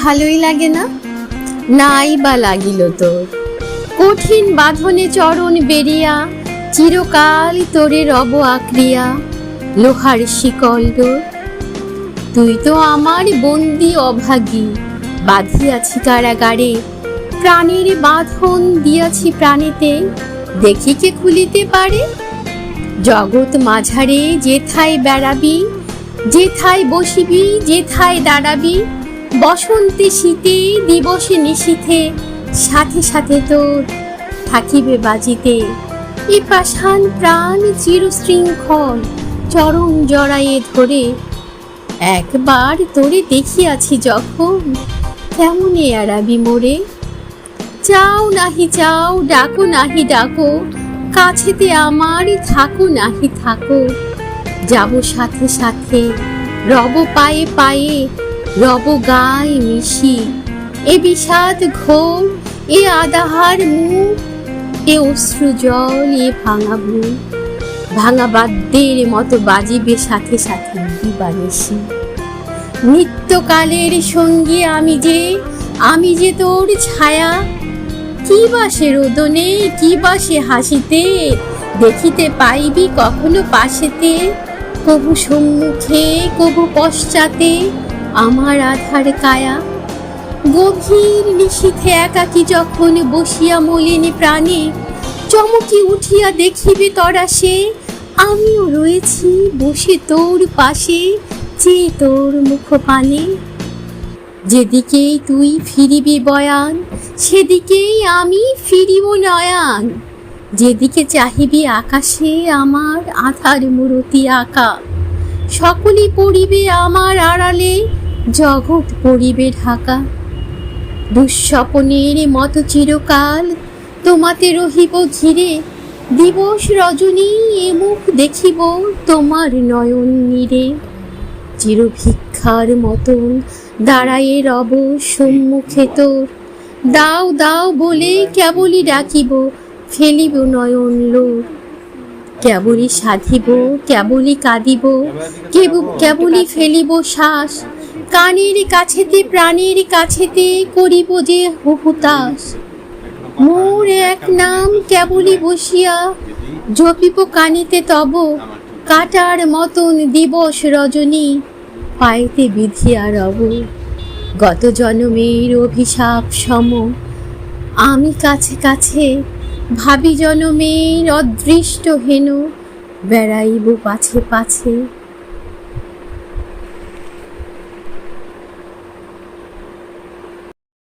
ভালোই লাগে না? নাই বা লাগিল তোর কঠিন বাঁধনে চরণ বেরিয়া, চিরকাল তোরে রব আক্রিয়া লোহার শিকল তুই তো আমার বন্দি অভাগী, বাঁধিয়াছি কারাগারে। প্রাণের বাঁধন দিয়াছি প্রাণেতে, দেখি কে খুলিতে পারে? জগৎ মাঝারে যেথায় বেড়াবি, যেথায় বসিবি, যেথায় দাঁড়াবি বসন্তে শীতে, দিবসে নিশীথে, সাথে সাথে তোর থাকিবে বাজিতে। এ পাষাণ প্রাণ চিরশৃঙ্খল চরম জড়ায়ে ধরে। একবার তোরে দেখিয়াছি যখন, কেমনে এড়াবি মোরে? চাও নাহি, চাও, ডাকো নাহি, ডাকো, কাছেতে আমার থাকো নাহি, থাকো। যাব সাথে সাথে, রব পায়ে পায়ে রব গায়ে মিশি, এ বিষাদ ঘোর, এ আদাহার মুখ, এ অশ্রু জল, এ ভাঙা বুক ভাঙা বাদ্যের মতো বাজিবে সাথে সাথে দিবানিসি নিত্যকালের সঙ্গী আমি যে আমি যে তোর ছায়া। কি বাসে রোদনে, কি বাসে হাসিতে, দেখিতে পাইবি কখনো পাশেতে। কবু সম্মুখে, কবু পশ্চাতে আমার আধার কায়া। গভীর নিশীথে একাকি যখন বসিয়া মলিনী প্রাণে চমকি উঠিয়া দেখিবে তরা সে, আমিও রয়েছি বসে তোর পাশে, যে তোর মুখ পানে যেদিকেই তুই ফিরিবি বয়ান, সেদিকেই আমি ফিরিব নয়ান। যেদিকে চাহিবি আকাশে আমার আধার মূরতি আঁকা সকলই পড়িবে আমার আড়ালে জগৎ পড়িবে ঢাকা। দুঃস্বপনের মতো চিরকাল তোমাতে রহিব ঘিরে। দিবস রজনী এ মুখ দেখিব তোমার নয়ন নীরে। চিরভিক্ষার মতন দাঁড়ায়ে রব সম্মুখে তোর। দাও দাও বলে কেবলই ডাকিব, ফেলিব নয়ন লোর। কেবলই সাধিব, কেবলই কাঁদিব, কেবু- কেবলই ফেলিব শ্বাস। কানের কাছেতে প্রাণের কাছেতে করিব যে হুহুতাস মোর এক নাম কেবলই বসিয়া জপিব কানিতে তব, কাটার মতন দিবস রজনী পাইতে বিধিয়া রব। গত জনমের অভিশাপ সম, আমি কাছে কাছে ভাবি জনমের অদৃষ্ট হেন, বেড়াইব পাছে পাছে